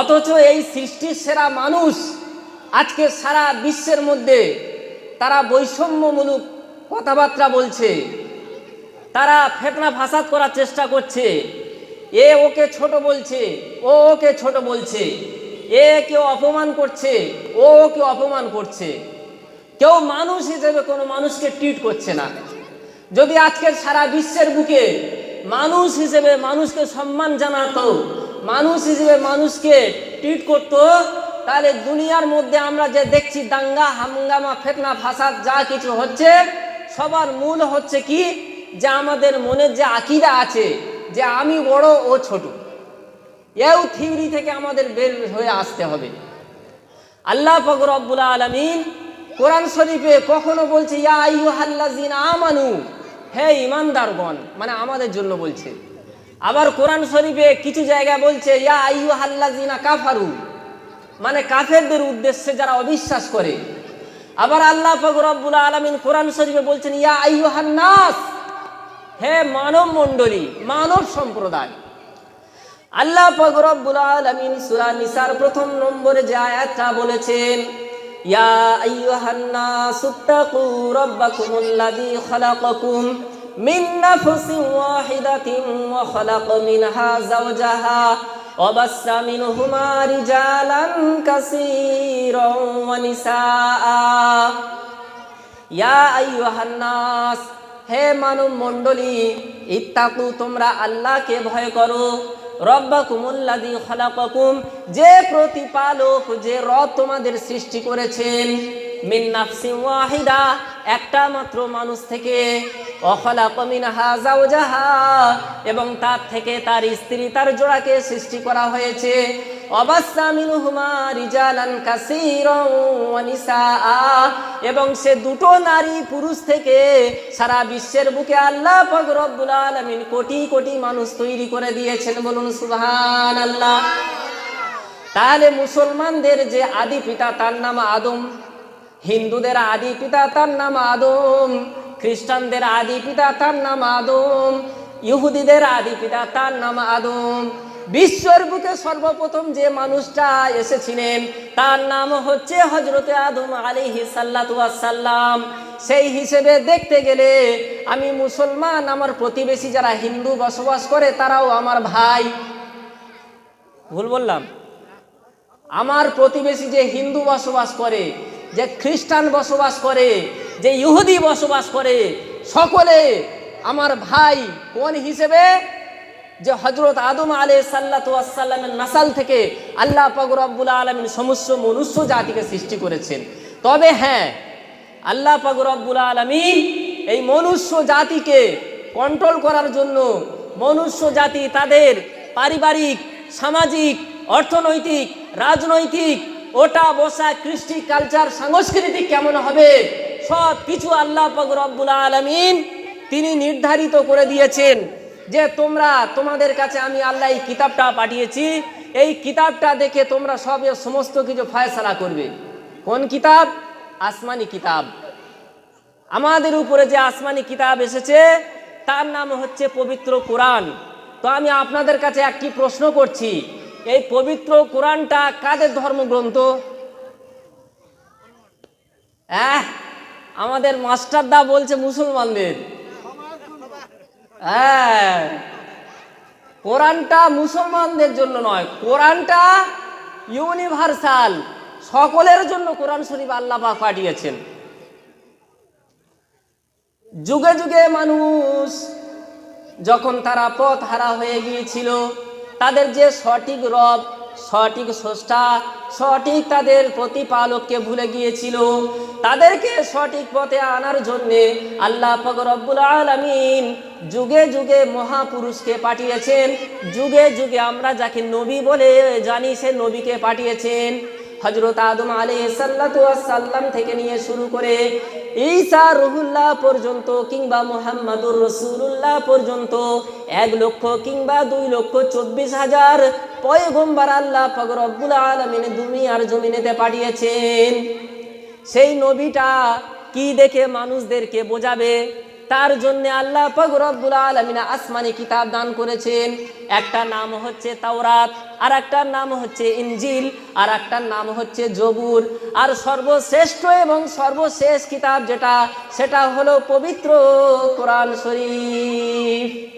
অথচ এই সৃষ্টির সেরা মানুষ আজকে সারা বিশ্বের মধ্যে তারা বৈষম্যমূলক কথাবার্তা বলছে, তারা ফেতনা ফাসাদ করার চেষ্টা করছে। এ ওকে ছোট বলছে, ও ওকে ছোট বলছে, এ কেউ অপমান করছে, ও ওকে অপমান করছে। কেউ মানুষ হিসেবে কোনো মানুষকে ট্রিট করছে না। যদি আজকের সারা বিশ্বের বুকে মানুষ হিসেবে মানুষকে সম্মান জানাতো মানুষ হিসেবে মানুষকে ট্রিট করতো, তাহলে দুনিয়ার মধ্যে আমরা যে দেখছি দাঙ্গা, হাঙ্গামা, ফেতনা, ফাসাদ, যা কিছু হচ্ছে, সবার মূল হচ্ছে কি? যে আমাদের মনের যে আকিদা আছে, যে আমি বড়, ও ছোট। এও থিওরি থেকে আমাদের বের হয়ে আসতে হবে। আল্লাহ ফকর রব্বুল আলমিন কোরআন শরীফে কখনো বলছে, ইয়া আইয়ুহাল্লাযিনা আমানু হে ইমানদারগণ মানে আমাদের জন্য বলছে। আবার কোরআন শরীফে কিছু জায়গায় বলছে, ইয়া কাফারু। মানে কাফেরদের উদ্দেশ্যে যারা অবিশ্বাস করে। আবার আল্লাহ ফকর রব্বুল আলমিন কোরআন শরীফে বলছেন, ইয়া আইয়ুহান নাস হে মানব মণ্ডলী মানব সম্প্রদায়। আল্লাহ পাক রব্বুল আলামিন সূরা নিসার প্রথম নম্বরে যে আয়াতটা বলেছেন, ইয়া আইয়ুহান নাসুত্তাকু রাব্বাকুমুল্লাযী খালাকাকুম। মিন নাফসিন ওয়াহিদাতিন ওয়া খালাকা মিনহা যাওজাহা وبث منهما رجالا كثيرا ونساء ইয়া আইয়ুহান নাস হে মানব মণ্ডলী ইত্তাকু তোমরা আল্লাহকে ভয় করো রব্বাকুমুল্লাযী খলাকাকুম যে প্রতিপালক যে রব তোমাদের সৃষ্টি করেছেন মিন নাফসিন ওয়াহিদা, একটা মাত্র মানুষ থেকে এবং তার থেকে তার স্ত্রী তার জোড়াকে সৃষ্টি করা হয়েছে। এবং সে দুটো নারী পুরুষ থেকে সারা বিশ্বের বুকে আল্লাহ পাক রব্বুল আলামিন কোটি কোটি মানুষ তৈরি করে দিয়েছেন। বলুন সুবহানাল্লাহ। তাহলে মুসলমানদের যে আদি পিতা, তার নাম আদম। হিন্দুদের আদি পিতা তার নাম আদম, খ্রিস্টানদের আদি পিতা তার নাম আদম, ইহুদিদের আদি পিতা তার নাম আদম। বিশ্বর বুকে সর্বপ্রথম যে মানুষটা এসেছিলেন, তার নাম হচ্ছে হজরতে আদম আলিহি সাল্লাম সেই হিসেবে দেখতে গেলে, আমি মুসলমান, আমার প্রতিবেশী যারা হিন্দু বসবাস করে, তারাও আমার ভাই। ভুল বললাম? আমার প্রতিবেশী যে হিন্দু বসবাস করে যে খ্রিস্টান বসবাস করে, যে ইহুদি বসবাস করে, সকলে আমার ভাই কোন হিসেবে যে হজরত আদম আলে সাল্লাতামের নাসাল থেকে আল্লাহ পাকুর আব্বুল আলমিন সমস্ত মনুষ্য জাতিকে সৃষ্টি করেছেন। তবে হ্যাঁ আল্লাহ পাকুর আব্বুল আলমিন এই মনুষ্য জাতিকে কন্ট্রোল করার জন্য মনুষ্য জাতি তাদের পারিবারিক, সামাজিক, অর্থনৈতিক, রাজনৈতিক ওটা বসা কৃষ্টি কালচার সাংস্কৃতিক কেমন হবে? সব কিছু আল্লাহ রব্বুল আলমিন তিনি নির্ধারিত করে দিয়েছেন যে তোমরা, তোমাদের কাছে আমি আল্লাহ এই কিতাবটা পাঠিয়েছি। এই কিতাবটা দেখে তোমরা সব সমস্ত কিছু ফয়সালা করবে। কোন কিতাব? আসমানি কিতাব। আমাদের উপরে যে আসমানি কিতাব এসেছে, তার নাম হচ্ছে পবিত্র কোরআন। তো আমি আপনাদের কাছে একটি প্রশ্ন করছি এই পবিত্র কোরআনটা কাদের ধর্মগ্রন্থ? হ্যাঁ আমাদের মাস্টারদা বলছে মুসলমানদের। হ্যাঁ কোরআনটা মুসলমানদের জন্য নয়, কোরআনটা ইউনিভার্সাল, সকলের জন্য কোরআন শরীফ আল্লাহ পাঠিয়েছেন। যুগে যুগে মানুষ যখন তারা পথ হারা হয়ে গিয়েছিল তাদের যে সঠিক রব, সঠিক স্রষ্টা, সঠিক তাদের প্রতিপালককে ভুলে গিয়েছিল, তাদেরকে সঠিক পথে আনার জন্যে আল্লাহ ফকরবুল আলমিন যুগে যুগে মহাপুরুষকে পাঠিয়েছেন। যুগে যুগে আমরা যাকে নবী বলে জানি, সে নবীকে পাঠিয়েছেন। হজরত আদম আলী সাল্লাম থেকে নিয়ে শুরু করে ঈসা রহুল্লাহ পর্যন্ত কিংবা মোহাম্মদুর রসুল্লাহ পর্যন্ত এক লক্ষ কিংবা দুই লক্ষ চব্বিশ হাজার পয়গম্বার আল্লাহ ফগরব্বুল আলমিন দুনিয়ার জমিনেতে পাঠিয়েছেন। সেই নবীটা কি দেখে মানুষদেরকে বোঝাবে? তার জন্য আল্লাহ রব্বুল আলামিন আসমানি কিতাব দান করেছেন। একটা নাম হচ্ছে তাওরাত আর একটার নাম হচ্ছে ইঞ্জিল আর একটার নাম হচ্ছে জবুর। আর সর্বশ্রেষ্ঠ এবং সর্বশেষ কিতাব যেটা, সেটা হলো পবিত্র কোরআন শরীফ।